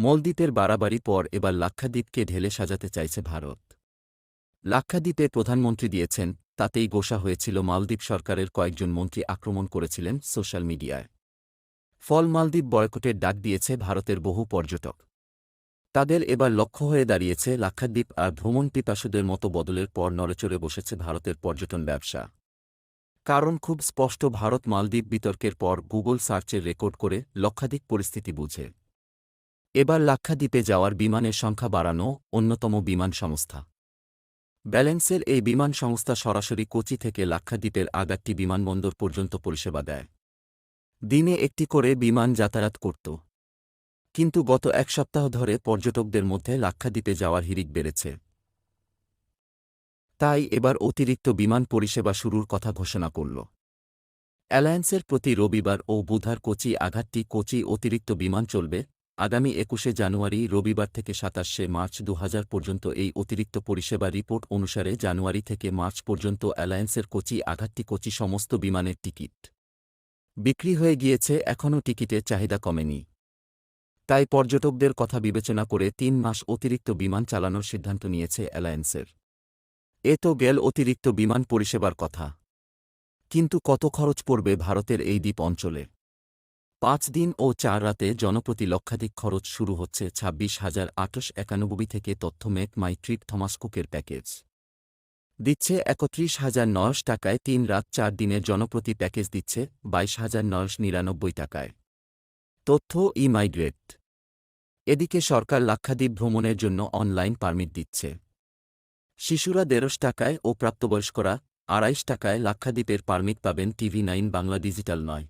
মলদ্বীপের বাড়াবাড়ি পর এবার লাক্ষাদ্বীপকে ঢেলে সাজাতে চাইছে ভারত। লাক্ষাদ্বীপে প্রধানমন্ত্রী দিয়েছেন, তাতেই গোসা হয়েছিল মালদ্বীপ সরকারের কয়েকজন মন্ত্রী আক্রমণ করেছিলেন সোশ্যাল মিডিয়ায়। ফল মালদ্বীপ বয়কটের ডাক দিয়েছে ভারতের বহু পর্যটক। তাদের এবার লক্ষ্য হয়ে দাঁড়িয়েছে লাক্ষাদ্বীপ আর ভ্রমণ পিপাসুদের মতো বদলের পর নড়েচড়ে বসেছে ভারতের পর্যটন ব্যবসা। কারণ খুব স্পষ্ট ভারত মালদ্বীপ বিতর্কের পর গুগল সার্চের রেকর্ড করে লক্ষাধিক পরিস্থিতি বুঝে। এবার লাক্ষাদ্বীপে যাওয়ার বিমানের সংখ্যা বাড়ানো অন্যতম বিমান সংস্থা। ব্যালেন্সের এই বিমান সংস্থা সরাসরি কোচি থেকে লাক্ষাদ্বীপের আগাট্টি বিমানবন্দর পর্যন্ত পরিষেবা দেয়। দিনে একটি করে বিমান যাতায়াত করত। কিন্তু গত এক সপ্তাহ ধরে পর্যটকদের মধ্যে লাক্ষাদ্বীপে যাওয়ার হিরিক বেড়েছে। তাই এবার অতিরিক্ত বিমান পরিষেবা শুরুর কথা ঘোষণা করল। অ্যালায়েন্সের প্রতি রবিবার ও বুধার কোচি আঘাতটি কোচি অতিরিক্ত বিমান চলবে আগামী একুশে জানুয়ারি, রবিবার থেকে সাতাশে মার্চ দু হাজার পর্যন্ত এই অতিরিক্ত পরিষেবা রিপোর্ট অনুসারে জানুয়ারি থেকে মার্চ পর্যন্ত অ্যালায়েন্সের কোচি আঘাতটি কোচি সমস্ত বিমানের টিকিট। বিক্রি হয়ে গিয়েছে, এখনও টিকিটের চাহিদা কমেনি। তাই পর্যটকদের কথা বিবেচনা করে তিন মাস অতিরিক্ত বিমান চালানোর সিদ্ধান্ত নিয়েছে অ্যালায়েন্সের। এ তো গেল অতিরিক্ত বিমান পরিষেবার কথা। কিন্তু কত খরচ পড়বে ভারতের এই দ্বীপ অঞ্চলে? পাঁচ দিন ও চার রাতে জনপ্রতি লক্ষাধিক খরচ শুরু হচ্ছে ছাব্বিশ হাজার আটশ একানব্বই থেকে তথ্য মেক মাই ট্রিপ থমাস কুকের প্যাকেজ। দিচ্ছে একত্রিশ হাজার নয়শ টাকায় তিন রাত চার দিনের জনপ্রতি প্যাকেজ দিচ্ছে বাইশ হাজার নয়শ নিরানব্বই টাকায়। তথ্য ই মাইগ্রেট। এদিকে সরকার লাক্ষাদ্বীপ ভ্রমণের জন্য অনলাইন পারমিট দিচ্ছে। শিশুরা দেড়শ টাকায় ও প্রাপ্তবয়স্করা আড়াইশ টাকায় লাক্ষাদ্বীপের পারমিট পাবেন টিভি নাইন বাংলা ডিজিটাল নয়।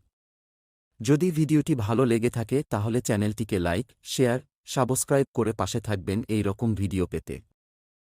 যদি ভিডিওটি ভালো লেগে থাকে তাহলে চ্যানেলটিকে লাইক, শেয়ার, সাবস্ক্রাইব করে পাশে থাকবেন এই রকম ভিডিও পেতে।